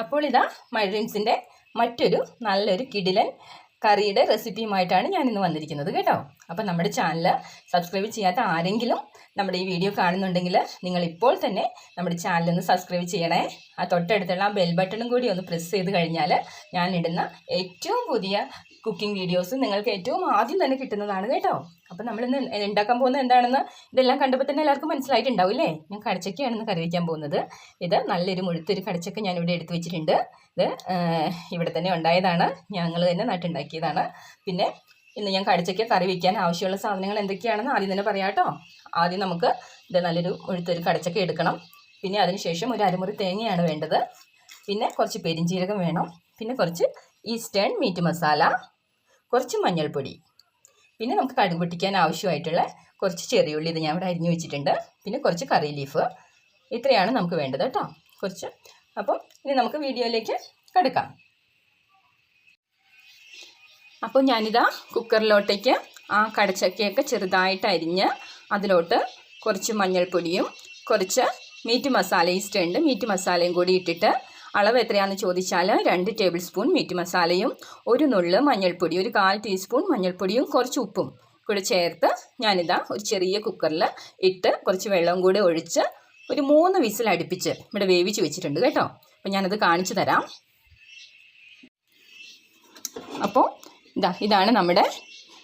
അപ്പോൾ ഇതാ മൈഡ്രീംസിന്റെ മറ്റൊരു നല്ലൊരു കിടിലൻ കറിയുടെ റെസിപ്പിയുമായിട്ടാണ് ഞാൻ ഇന്ന് വന്നിരിക്കുന്നത് കേട്ടോ. അപ്പം നമ്മുടെ ചാനൽ സബ്സ്ക്രൈബ് ചെയ്യാത്ത ആരെങ്കിലും നമ്മുടെ ഈ വീഡിയോ കാണുന്നുണ്ടെങ്കിൽ നിങ്ങൾ ഇപ്പോൾ തന്നെ നമ്മുടെ ചാനൽ ഒന്ന് സബ്സ്ക്രൈബ് ചെയ്യണേ. ആ തൊട്ടടുത്തുള്ള ആ ബെൽ ബട്ടണും കൂടി ഒന്ന് പ്രസ് ചെയ്ത് കഴിഞ്ഞാൽ ഞാൻ ഇടുന്ന ഏറ്റവും പുതിയ കുക്കിംഗ് വീഡിയോസ് നിങ്ങൾക്ക് ഏറ്റവും ആദ്യം തന്നെ കിട്ടുന്നതാണ് കേട്ടോ. അപ്പം നമ്മൾ ഇന്ന് ഉണ്ടാക്കാൻ പോകുന്നത് എന്താണെന്ന് ഇതെല്ലാം കണ്ടപ്പോൾ തന്നെ എല്ലാവർക്കും മനസ്സിലായിട്ടുണ്ടാവും അല്ലേ ഞാൻ കടച്ചക്കയാണെന്ന് കറി വയ്ക്കാൻ പോകുന്നത്. ഇത് നല്ലൊരു മുഴുത്തൊരു കടച്ചക്ക ഞാൻ ഇവിടെ എടുത്തു വെച്ചിട്ടുണ്ട്. ഇത് ഇവിടെ തന്നെ ഉണ്ടായതാണ്. ഞങ്ങൾ തന്നെ നട്ടുണ്ടാക്കിയതാണ്. പിന്നെ ഇന്ന് ഞാൻ കടച്ചക്ക കറി വയ്ക്കാൻ ആവശ്യമുള്ള സാധനങ്ങൾ എന്തൊക്കെയാണെന്ന് ആദ്യം തന്നെ പറയാം കേട്ടോ. ആദ്യം നമുക്ക് ഇത് നല്ലൊരു മുഴുത്തൊരു കടച്ചക്ക എടുക്കണം. പിന്നെ അതിനുശേഷം ഒരു അരമുറി തേങ്ങയാണ് വേണ്ടത്. പിന്നെ കുറച്ച് പെരിഞ്ചീരകം വേണം. പിന്നെ കുറച്ച് ഈസ്റ്റേൺ മീറ്റ് മസാല കുറച്ച് മഞ്ഞൾപ്പൊടി. പിന്നെ നമുക്ക് കടുക് പൊട്ടിക്കാൻ ആവശ്യമായിട്ടുള്ള കുറച്ച് ചെറിയുള്ളി ഇത് ഞാൻ ഇവിടെ അരിഞ്ഞു വെച്ചിട്ടുണ്ട്. പിന്നെ കുറച്ച് കറി ലീഫ് ഇത്രയാണ് നമുക്ക് വേണ്ടത് കേട്ടോ. കുറച്ച്. അപ്പോൾ ഇനി നമുക്ക് വീഡിയോയിലേക്ക് കടുക്കാം. അപ്പോൾ ഞാനിതാ കുക്കറിലോട്ടേക്ക് ആ കടച്ചക്കയൊക്കെ ചെറുതായിട്ട് അരിഞ്ഞ് അതിലോട്ട് കുറച്ച് മഞ്ഞൾപ്പൊടിയും കുറച്ച് മീറ്റ് മസാല ഈസ്റ്റ് ഉണ്ട്. മീറ്റ് മസാലയും കൂടി ഇട്ടിട്ട് അളവ് എത്രയാണെന്ന് ചോദിച്ചാൽ രണ്ട് ടേബിൾ സ്പൂൺ മീറ്റ് മസാലയും ഒരു നുള്ള് മഞ്ഞൾപ്പൊടി ഒരു കാൽ ടീസ്പൂൺ മഞ്ഞൾപ്പൊടിയും കുറച്ച് ഉപ്പും കൂടെ ചേർത്ത് ഞാനിതാ ഒരു ചെറിയ കുക്കറിൽ ഇട്ട് കുറച്ച് വെള്ളം കൂടി ഒഴിച്ച് ഒരു മൂന്ന് വിസിൽ അടുപ്പിച്ച് ഇവിടെ വേവിച്ച് വെച്ചിട്ടുണ്ട് കേട്ടോ. അപ്പോൾ ഞാനത് കാണിച്ചു തരാം. അപ്പോൾ ഇതാ ഇതാണ് നമ്മുടെ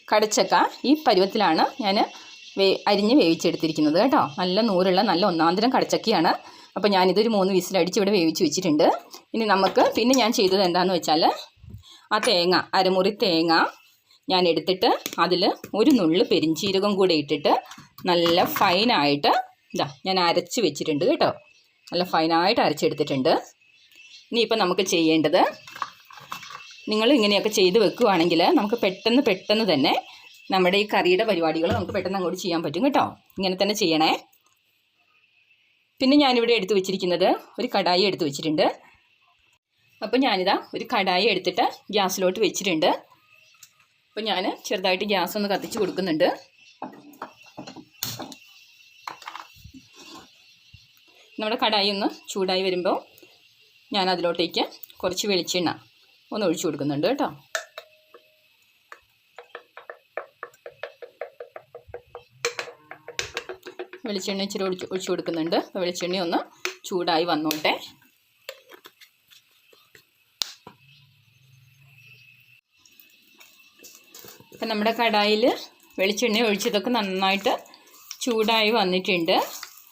കടച്ചക്ക. ഈ പരുവത്തിലാണ് ഞാൻ വേ അരിഞ്ഞ് വേവിച്ചെടുത്തിരിക്കുന്നത് കേട്ടോ. നല്ല നൂറുള്ള നല്ല ഒന്നാന്തരം കടച്ചക്കയാണ്. അപ്പോൾ ഞാനിതൊരു മൂന്ന് വിസിലടിച്ച് ഇവിടെ വേവിച്ച് വെച്ചിട്ടുണ്ട്. ഇനി നമുക്ക് പിന്നെ ഞാൻ ചെയ്തത് എന്താണെന്ന് വെച്ചാൽ ആ തേങ്ങ അരമുറി തേങ്ങ ഞാൻ എടുത്തിട്ട് അതിൽ ഒരു നുള്ളു പെരിഞ്ചീരകം കൂടെ ഇട്ടിട്ട് നല്ല ഫൈനായിട്ട് ഇതാ ഞാൻ അരച്ച് വെച്ചിട്ടുണ്ട് കേട്ടോ. നല്ല ഫൈനായിട്ട് അരച്ചെടുത്തിട്ടുണ്ട്. ഇനിയിപ്പോൾ നമുക്ക് ചെയ്യേണ്ടത് നിങ്ങൾ ഇങ്ങനെയൊക്കെ ചെയ്ത് വെക്കുകയാണെങ്കിൽ നമുക്ക് പെട്ടെന്ന് പെട്ടെന്ന് തന്നെ നമ്മുടെ ഈ കറിയുടെ പരിപാടികൾ നമുക്ക് പെട്ടെന്ന് അങ്ങോട്ട് ചെയ്യാൻ പറ്റും കേട്ടോ. ഇങ്ങനെ തന്നെ ചെയ്യണേ. പിന്നെ ഞാനിവിടെ എടുത്തു വെച്ചിരിക്കുന്നത് ഒരു കടായി എടുത്തു വെച്ചിട്ടുണ്ട്. അപ്പോൾ ഞാനിതാ ഒരു കടായി എടുത്തിട്ട് ഗ്യാസിലോട്ട് വെച്ചിട്ടുണ്ട്. അപ്പോൾ ഞാൻ ചെറുതായിട്ട് ഗ്യാസ് ഒന്ന് കത്തിച്ച് കൊടുക്കുന്നുണ്ട്. നമ്മുടെ കടായി ഒന്ന് ചൂടായി വരുമ്പോൾ ഞാൻ അതിലോട്ടേക്ക് കുറച്ച് വെളിച്ചെണ്ണ ഒന്ന് ഒഴിച്ചു കൊടുക്കുന്നുണ്ട് കേട്ടോ. വെളിച്ചെണ്ണ ഇച്ചിരി ഒഴിച്ച് ഒഴിച്ചു കൊടുക്കുന്നുണ്ട്. അപ്പോൾ വെളിച്ചെണ്ണ ഒന്ന് ചൂടായി വന്നോട്ടെ. അപ്പം നമ്മുടെ കടായിൽ വെളിച്ചെണ്ണ ഒഴിച്ചതൊക്കെ നന്നായിട്ട് ചൂടായി വന്നിട്ടുണ്ട്.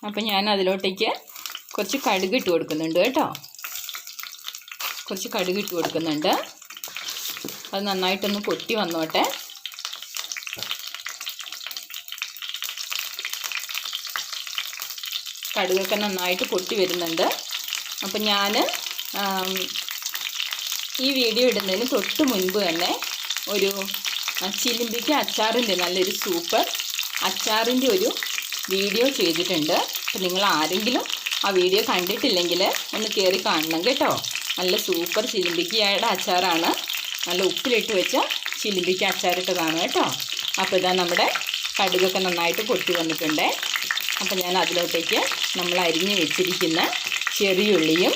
അപ്പം ഞാൻ അതിലോട്ടേക്ക് കുറച്ച് കടുക് ഇട്ട് കൊടുക്കുന്നുണ്ട് കേട്ടോ. കുറച്ച് കടുക് ഇട്ട് കൊടുക്കുന്നുണ്ട്. അത് നന്നായിട്ടൊന്ന് പൊട്ടി വന്നോട്ടെ. കടുകൊക്കെ നന്നായിട്ട് പൊട്ടി വരുന്നുണ്ട്. അപ്പം ഞാൻ ഈ വീഡിയോ ഇടുന്നതിന് തൊട്ട് മുൻപ് തന്നെ ഒരു ചിലിമ്പിക്ക് അച്ചാറിന്റെ നല്ലൊരു സൂപ്പർ അച്ചാറിന്റെ ഒരു വീഡിയോ ചെയ്തിട്ടുണ്ട്. അപ്പം നിങ്ങൾ ആരെങ്കിലും ആ വീഡിയോ കണ്ടിട്ടില്ലെങ്കിൽ ഒന്ന് കയറി കാണണം കേട്ടോ. നല്ല സൂപ്പർ ചിലിമ്പിക്കയുടെ അച്ചാറാണ്. നല്ല ഉപ്പിലിട്ട് വെച്ച ചിലിമ്പിക്ക അച്ചാറിട്ടതാണ് കേട്ടോ. അപ്പോൾ ഇതാ നമ്മുടെ കടുകൊക്കെ നന്നായിട്ട് പൊട്ടി വന്നിട്ടുണ്ട്. അപ്പോൾ ഞാൻ അതിലോട്ടേക്ക് നമ്മൾ അരിഞ്ഞ് വെച്ചിരിക്കുന്ന ചെറിയുള്ളിയും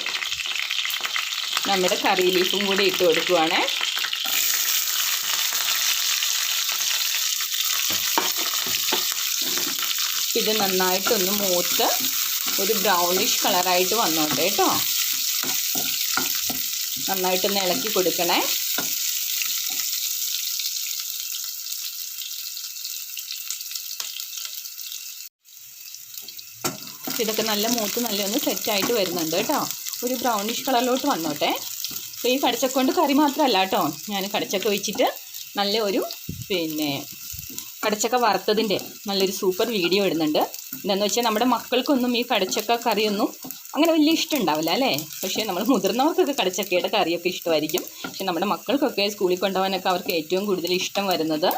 നമ്മുടെ കറി ലീഫും കൂടി ഇട്ട് കൊടുക്കുവാണ്. ഇത് നന്നായിട്ടൊന്ന് മൂത്ത് ഒരു ബ്രൗണിഷ് കളറായിട്ട് വന്നോട്ടെ കേട്ടോ. നന്നായിട്ടൊന്ന് ഇളക്കി കൊടുക്കണേ. ഇതൊക്കെ നല്ല മൂത്ത് നല്ല ഒന്ന് സെറ്റായിട്ട് വരുന്നുണ്ട് കേട്ടോ. ഒരു ബ്രൗണിഷ് കളറിലോട്ട് വന്നോട്ടെ. അപ്പോൾ ഈ കടച്ചക്കൊണ്ട് കറി മാത്രമല്ല കേട്ടോ. ഞാൻ കടച്ചക്ക വെച്ചിട്ട് നല്ല ഒരു പിന്നെ കടച്ചക്ക വറുത്തതിന്റെ നല്ലൊരു സൂപ്പർ വീഡിയോ ഇടുന്നുണ്ട്. എന്താണെന്ന് വെച്ചാൽ നമ്മുടെ മക്കൾക്കൊന്നും ഈ കടച്ചക്ക കറിയൊന്നും അങ്ങനെ വലിയ ഇഷ്ടം ഉണ്ടാവില്ല അല്ലേ? പക്ഷേ നമ്മൾ മുതിർന്നവർക്കൊക്കെ കടച്ചക്കയുടെ കറിയൊക്കെ ഇഷ്ടമായിരിക്കും. പക്ഷേ നമ്മുടെ മക്കൾക്കൊക്കെ സ്കൂളിൽ കൊണ്ടുപോകാനൊക്കെ അവർക്ക് ഏറ്റവും കൂടുതൽ ഇഷ്ടം വരുന്നത്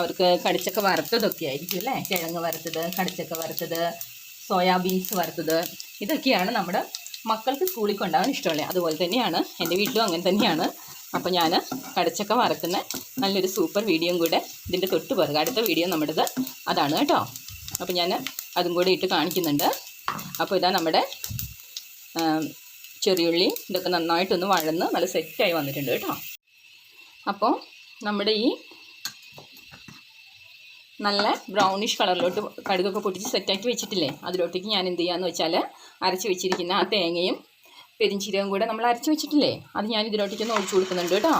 അവർക്ക് കടച്ചക്ക വറുത്തതൊക്കെ ആയിരിക്കും അല്ലേ? കിഴങ്ങ് വറുത്തത് കടച്ചക്ക വറുത്തത് സോയാബീൻസ് വറുത്തത് ഇതൊക്കെയാണ് നമ്മുടെ മക്കൾക്ക് സ്കൂളിൽ കൊണ്ടാകാൻ ഇഷ്ടമുള്ളത്. അതുപോലെ തന്നെയാണ് എന്റെ വീട്ടിലും അങ്ങനെ തന്നെയാണ്. അപ്പോൾ ഞാൻ കടച്ചക്ക വറക്കുന്ന നല്ലൊരു സൂപ്പർ വീഡിയോയും കൂടെ ഇതിന്റെ തൊട്ട് പിറകെ. അടുത്ത വീഡിയോ നമ്മുടേത് അതാണ് കേട്ടോ. അപ്പോൾ ഞാൻ അതും കൂടി ഇട്ട് കാണിക്കുന്നുണ്ട്. അപ്പോൾ ഇതാ നമ്മുടെ ചെറിയുള്ളി ഇതൊക്കെ നന്നായിട്ടൊന്ന് വഴന്ന് നല്ല സെറ്റായി വന്നിട്ടുണ്ട് കേട്ടോ. അപ്പോൾ നമ്മുടെ ഈ നല്ല ബ്രൗണിഷ് കളറിലോട്ട് കടുകൊക്കെ പൊട്ടിച്ച് സെറ്റാക്കി വെച്ചിട്ടില്ലേ? അതിലോട്ടേക്ക് ഞാൻ എന്ത് ചെയ്യാന്ന് വെച്ചാൽ അരച്ച് വെച്ചിരിക്കുന്ന ആ തേങ്ങയും പെരിഞ്ചീരകം കൂടെ നമ്മൾ അരച്ച് വെച്ചിട്ടില്ലേ? അത് ഞാൻ ഇതിലോട്ടേക്ക് ഒന്ന് ഒഴിച്ചു കൊടുക്കുന്നുണ്ട് കേട്ടോ.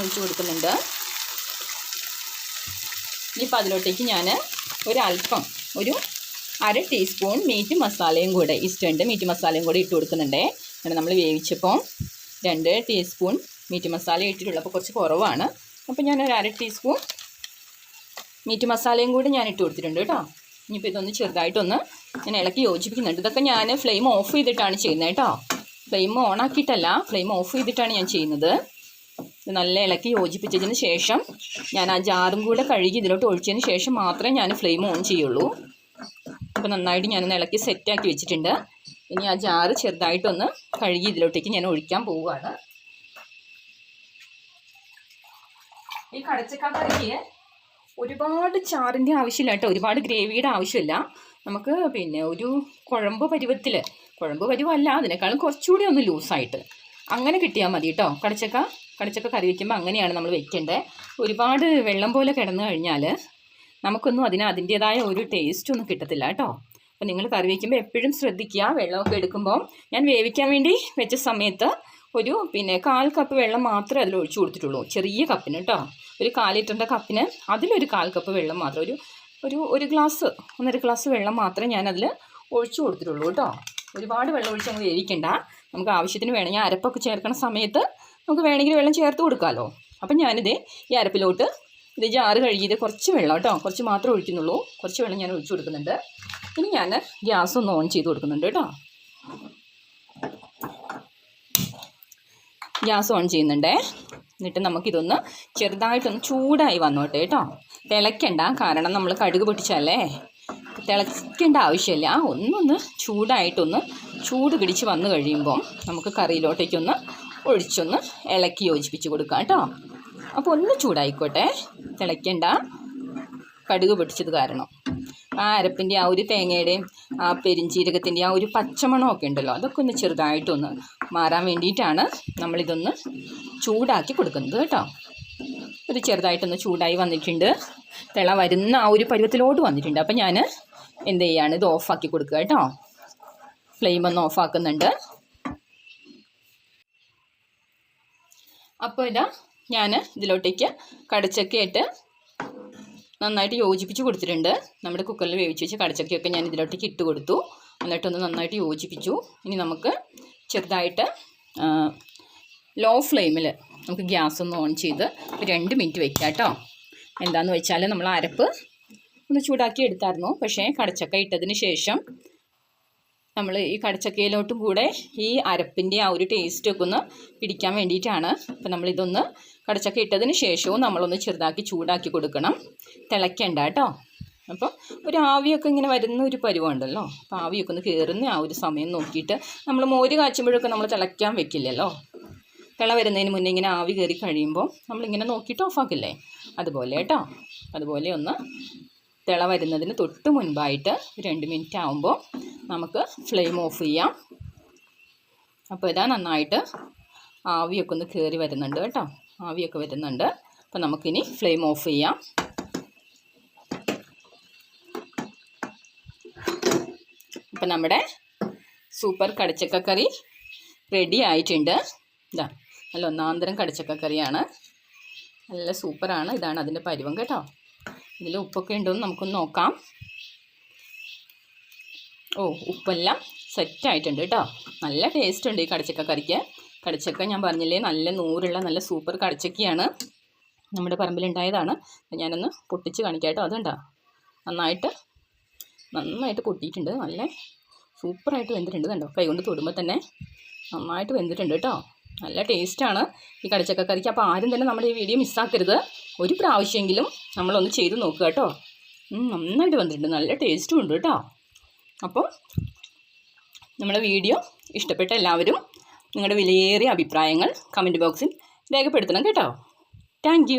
ഒഴിച്ചു കൊടുക്കുന്നുണ്ട്. ഇനിയിപ്പോൾ അതിലോട്ടേക്ക് ഞാൻ ഒരല്പം ഒരു അര ടീസ്പൂൺ മീറ്റ് മസാലയും കൂടെ ഇഷ്ടമുണ്ട് മീറ്റ് മസാലയും കൂടെ ഇട്ട് കൊടുക്കുന്നുണ്ടേ. അങ്ങനെ നമ്മൾ വേവിച്ചപ്പോൾ രണ്ട് ടീസ്പൂൺ മീറ്റ് മസാല ഇട്ടിട്ടുള്ളപ്പോൾ കുറച്ച് കുറവാണ്. അപ്പോൾ ഞാൻ ഒരു അര ടീസ്പൂൺ മീറ്റ് മസാലയും കൂടി ഞാൻ ഇട്ട് കൊടുത്തിട്ടുണ്ട് കേട്ടോ. ഇനിയിപ്പോൾ ഇതൊന്ന് ചെറുതായിട്ടൊന്ന് ഞാൻ ഇളക്കി യോജിപ്പിക്കുന്നുണ്ട്. ഇതൊക്കെ ഞാൻ ഫ്ലെയിം ഓഫ് ചെയ്തിട്ടാണ് ചെയ്യുന്നത് കേട്ടോ. ഫ്ലെയിം ഓൺ ആക്കിയിട്ടല്ല ഫ്ലെയിം ഓഫ് ചെയ്തിട്ടാണ് ഞാൻ ചെയ്യുന്നത്. നല്ല ഇളക്കി യോജിപ്പിച്ചതിന് ശേഷം ഞാൻ ആ ജാറും കൂടെ കഴുകി ഇതിലോട്ട് ഒഴിച്ചതിന് ശേഷം മാത്രമേ ഞാൻ ഫ്ലെയിം ഓൺ ചെയ്യുള്ളൂ. അപ്പോൾ നന്നായിട്ട് ഞാനൊന്ന് ഇളക്കി സെറ്റാക്കി വെച്ചിട്ടുണ്ട്. ഇനി ആ ജാറ് ചെറുതായിട്ടൊന്ന് കഴുകി ഇതിലോട്ടേക്ക് ഞാൻ ഒഴിക്കാൻ പോവുകയാണ്. ഈ കടച്ചക്കറിക്ക് ഒരുപാട് ചാറിന്റെ ആവശ്യമില്ല കേട്ടോ. ഒരുപാട് ഗ്രേവിയുടെ ആവശ്യമില്ല. നമുക്ക് പിന്നെ ഒരു കുഴമ്പ് പരുവത്തിൽ കുഴമ്പ് പരുവല്ല അതിനേക്കാളും കുറച്ചുകൂടി ഒന്ന് ലൂസായിട്ട്. അങ്ങനെ കിട്ടിയാൽ മതി കേട്ടോ. കടച്ചക്ക കടച്ചക്ക കറി വയ്ക്കുമ്പോൾ അങ്ങനെയാണ് നമ്മൾ വെക്കേണ്ടത്. ഒരുപാട് വെള്ളം പോലെ കിടന്നു കഴിഞ്ഞാൽ നമുക്കൊന്നും അതിന് അതിന്റേതായ ഒരു ടേസ്റ്റ് ഒന്നും കിട്ടത്തില്ല കേട്ടോ. അപ്പോൾ നിങ്ങൾ കറി വയ്ക്കുമ്പോൾ എപ്പോഴും ശ്രദ്ധിക്കുക. വെള്ളമൊക്കെ എടുക്കുമ്പോൾ ഞാൻ വേവിക്കാൻ വേണ്ടി വെച്ച സമയത്ത് ഒരു പിന്നെ കാൽ കപ്പ് വെള്ളം മാത്രമേ അതിൽ ഒഴിച്ചു കൊടുത്തിട്ടുള്ളൂ. ചെറിയ കപ്പിന് കേട്ടോ ഒരു കാൽ ലിറ്ററിന്റെ കപ്പിന് അതിലൊരു കാൽ കപ്പ് വെള്ളം മാത്രം. ഒരു ഒരു ഒരു ഗ്ലാസ് ഒന്നര ഗ്ലാസ് വെള്ളം മാത്രമേ ഞാൻ അതിൽ ഒഴിച്ചു കൊടുത്തിട്ടുള്ളൂ കേട്ടോ ഒരുപാട് വെള്ളം ഒഴിച്ച് നമ്മൾ വേവിക്കണ്ട. നമുക്ക് ആവശ്യത്തിന് വേണം ഞാൻ അരപ്പൊക്കെ ചേർക്കുന്ന സമയത്ത് നമുക്ക് വേണമെങ്കിൽ വെള്ളം ചേർത്ത് കൊടുക്കാമല്ലോ അപ്പം ഞാനിത് ഈ അരപ്പിലോട്ട് ഇത് ജാറ് കഴുകിയത് കുറച്ച് വെള്ളം കേട്ടോ കുറച്ച് മാത്രമേ ഒഴിക്കുന്നുള്ളൂ. കുറച്ച് വെള്ളം ഞാൻ ഒഴിച്ചു കൊടുക്കുന്നുണ്ട്. ഇനി ഞാൻ ഗ്യാസ് ഒന്ന് ഓൺ ചെയ്ത് കൊടുക്കുന്നുണ്ട് കേട്ടോ ഗ്യാസ് ഓൺ ചെയ്യുന്നുണ്ടേ. എന്നിട്ട് നമുക്കിതൊന്ന് ചെറുതായിട്ടൊന്ന് ചൂടായി വന്നോട്ടെ കേട്ടോ. തിളയ്ക്കണ്ട കാരണം നമ്മൾ കടുക് പൊട്ടിച്ചല്ലേ തിളയ്ക്കേണ്ട ആവശ്യമില്ല. ഒന്നൊന്ന് ചൂടായിട്ടൊന്ന് ചൂട് പിടിച്ച് വന്നു കഴിയുമ്പോൾ നമുക്ക് കറിയിലോട്ടേക്കൊന്ന് ഒഴിച്ചൊന്ന് ഇളക്കി യോജിപ്പിച്ച് കൊടുക്കാം കേട്ടോ. അപ്പോൾ ഒന്ന് ചൂടായിക്കോട്ടെ. തിളയ്ക്കണ്ട. കടുക് പൊട്ടിച്ചത് കാരണം. ആ അരപ്പിന്റെ ആ ഒരു തേങ്ങയുടെയും ആ പെരിഞ്ചീരകത്തിന്റെ ആ ഒരു പച്ചമണമൊക്കെ ഉണ്ടല്ലോ അതൊക്കെ ഒന്ന് ചെറുതായിട്ടൊന്ന് മാറാൻ വേണ്ടിയിട്ടാണ് നമ്മളിതൊന്ന് ചൂടാക്കി കൊടുക്കുന്നത് കേട്ടോ. ഒരു ചെറുതായിട്ടൊന്ന് ചൂടായി വന്നിട്ടുണ്ട്. തിള വരുന്ന ആ ഒരു പരുവത്തിലോട്ട് വന്നിട്ടുണ്ട്. അപ്പം ഞാൻ എന്ത് ചെയ്യാണ് ഇത് ഓഫാക്കി കൊടുക്കുക കേട്ടോ. ഫ്ലെയിം ഒന്ന് ഓഫാക്കുന്നുണ്ട്. അപ്പോൾ ഇതാ ഞാൻ ഇതിലോട്ടേക്ക് കടച്ചക്കയിട്ട് നന്നായിട്ട് യോജിപ്പിച്ച് കൊടുത്തിട്ടുണ്ട്. നമ്മുടെ കുക്കറിൽ വേവിച്ച് വെച്ച് കടച്ചക്കയൊക്കെ ഞാൻ ഇതിലോട്ടേക്ക് ഇട്ട് കൊടുത്തു. എന്നിട്ടൊന്ന് നന്നായിട്ട് യോജിപ്പിച്ചു. ഇനി നമുക്ക് ചെറുതായിട്ട് ലോ ഫ്ലെയിമിൽ നമുക്ക് ഗ്യാസ് ഒന്ന് ഓൺ ചെയ്ത് രണ്ട് മിനിറ്റ് വയ്ക്കാം കേട്ടോ. എന്താണെന്ന് വെച്ചാൽ നമ്മൾ അരപ്പ് ഒന്ന് ചൂടാക്കി എടുത്തായിരുന്നു. പക്ഷേ കടച്ചക്ക ഇട്ടതിന് ശേഷം നമ്മൾ ഈ കടച്ചക്കയിലോട്ടും കൂടെ ഈ അരപ്പിന്റെ ആ ഒരു ടേസ്റ്റൊക്കെ ഒന്ന് പിടിക്കാൻ വേണ്ടിയിട്ടാണ്. അപ്പം നമ്മളിതൊന്ന് കടച്ചക്ക ഇട്ടതിന് ശേഷവും നമ്മളൊന്ന് ചെറുതാക്കി ചൂടാക്കി കൊടുക്കണം. തിളയ്ക്കണ്ട കേട്ടോ. അപ്പോൾ ഒരു ആവിയൊക്കെ ഇങ്ങനെ വരുന്ന ഒരു പരുവമുണ്ടല്ലോ അപ്പോൾ ആവിയൊക്കെ ഒന്ന് കയറുന്ന ആ ഒരു സമയം നോക്കിയിട്ട് നമ്മൾ മോര് കാച്ചുമ്പോഴൊക്കെ നമ്മൾ തിളയ്ക്കാൻ വെക്കില്ലല്ലോ. തിള വരുന്നതിന് മുന്നേ ഇങ്ങനെ ആവി കയറി കഴിയുമ്പോൾ നമ്മളിങ്ങനെ നോക്കിയിട്ട് ഓഫാക്കില്ലേ അതുപോലെ കേട്ടോ. അതുപോലെ ഒന്ന് തിള വരുന്നതിന് തൊട്ട് മുൻപായിട്ട് രണ്ട് മിനിറ്റ് ആകുമ്പോൾ നമുക്ക് ഫ്ലെയിം ഓഫ് ചെയ്യാം. അപ്പോൾ ഇതാ നന്നായിട്ട് ആവിയൊക്കെ ഒന്ന് കയറി വരുന്നുണ്ട് കേട്ടോ. ആവിയൊക്കെ വരുന്നുണ്ട്. അപ്പോൾ നമുക്കിനി ഫ്ലെയിം ഓഫ് ചെയ്യാം. അപ്പം നമ്മുടെ സൂപ്പർ കടച്ചക്കക്കറി റെഡി ആയിട്ടുണ്ട്. ഇതാ നല്ല ഒന്നാന്തരം കടച്ചക്കക്കറിയാണ്. നല്ല സൂപ്പറാണ് ഇതാണ് അതിന്റെ പരുവം കേട്ടോ. ഇതിൽ ഉപ്പൊക്കെ ഉണ്ടോ എന്ന് നമുക്കൊന്ന് നോക്കാം. ഓ ഉപ്പെല്ലാം സെറ്റായിട്ടുണ്ട് കേട്ടോ നല്ല ടേസ്റ്റ് ഉണ്ട് ഈ കടച്ചക്ക കറിക്ക്. കടച്ചക്ക ഞാൻ പറഞ്ഞില്ലേ നല്ല നൂറുള്ള നല്ല സൂപ്പർ കടച്ചക്കയാണ് നമ്മുടെ പറമ്പിലുണ്ടായതാണ്. ഞാനൊന്ന് പൊട്ടിച്ച് കാണിക്കാം കേട്ടോ അതുണ്ടോ? നന്നായിട്ട് നന്നായിട്ട് പൊട്ടിയിട്ടുണ്ട്. നല്ല സൂപ്പറായിട്ട് വെന്തിട്ടുണ്ട് കണ്ടോ? കൈകൊണ്ട് തൊടുമ്പോൾ തന്നെ നന്നായിട്ട് വെന്തിട്ടുണ്ട് കേട്ടോ നല്ല ടേസ്റ്റാണ് ഈ കടച്ചക്ക കറിക്ക്. അപ്പോൾ ആരും തന്നെ നമ്മുടെ ഈ വീഡിയോ മിസ്സാക്കരുത്. ഒരു പ്രാവശ്യമെങ്കിലും നമ്മളൊന്ന് ചെയ്ത് നോക്കുക കേട്ടോ നന്നായിട്ട് വന്നിട്ടുണ്ട് നല്ല ടേസ്റ്റും ഉണ്ട് കേട്ടോ അപ്പോൾ നമ്മുടെ വീഡിയോ ഇഷ്ടപ്പെട്ട എല്ലാവരും നിങ്ങളുടെ വിലയേറിയ അഭിപ്രായങ്ങൾ കമന്റ് ബോക്സിൽ രേഖപ്പെടുത്തണം കേട്ടോ. താങ്ക്